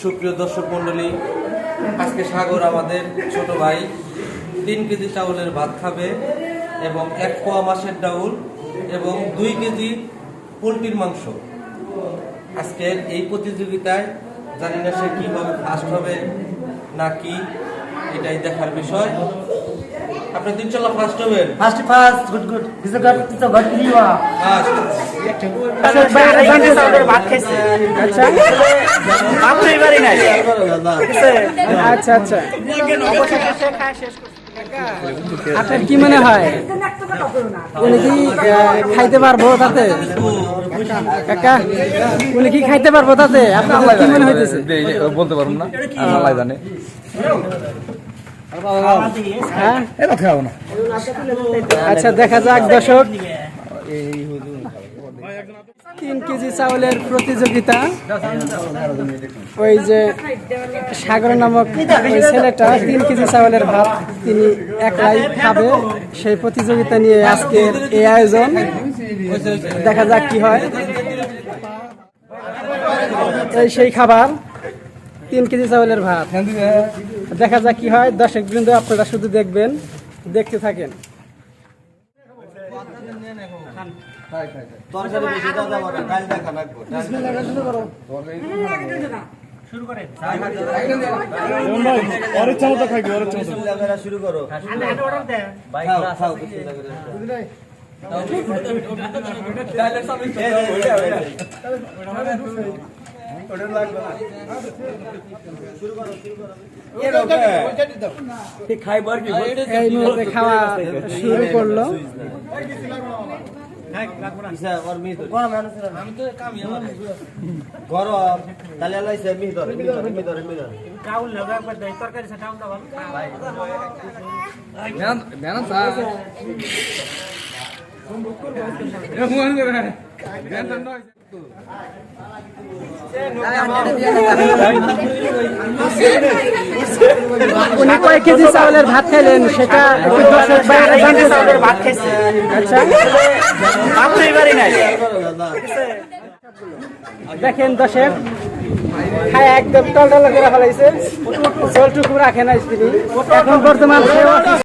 সুপ্রিয় দর্শক মণ্ডলী, আজকে সাগর আমাদের ছোট ভাই তিন কেজি চাউলের ভাত খাবে এবং এক পোয়া মাছের ডাউল এবং দুই কেজি পোলট্রির মাংস। আজকের এই প্রতিযোগিতায় জানি না সে কীভাবে ফার্স্ট হবে না কি এটাই দেখার বিষয়। আপনি ইনশাল্লাহ ফার্স্ট হবেন view. আচ্ছা আচ্ছা। আচ্ছা আপনার কি মনে হয়? উনি কি খাইতে পারব তাতে? কাকা উনি কি খাইতে পারব তাতে? আপনার কি মনে হইতেছে? বলতে পারব না। আল্লাহ জানে। আচ্ছা দেখা যাক দর্শক। তিন কেজি চাউলের প্রতিযোগিতা। ওই যে সাগর নামক ছেলেটা তিন কেজি চাউলের ভাত তিনি একলাই খাবে। সেই প্রতিযোগিতা নিয়ে আজকের এই আয়োজন। দেখা যাক কি হয়। সেই খাবার তিন কেজি চাউলের ভাত। দেখা যাক কি হয়। দর্শক বৃন্দ, আপনারা শুধু দেখবেন, দেখতে থাকেন। শুরু করে। এই, মুহূর্তে খাওয়া শুরু করল। ধরে। গরম তাহলে উনি কয় কেজি চাউলের ভাত খাইলেন? সেটা একটু দর্শক ভাইয়েরা জানতে চাউলের ভাত খাইছে। আচ্ছা। দেখেন দর্শক খায় একদম টলটল করে ফেলাইছে। জলটুকু রাখে নাই তিনি। এখন বর্তমান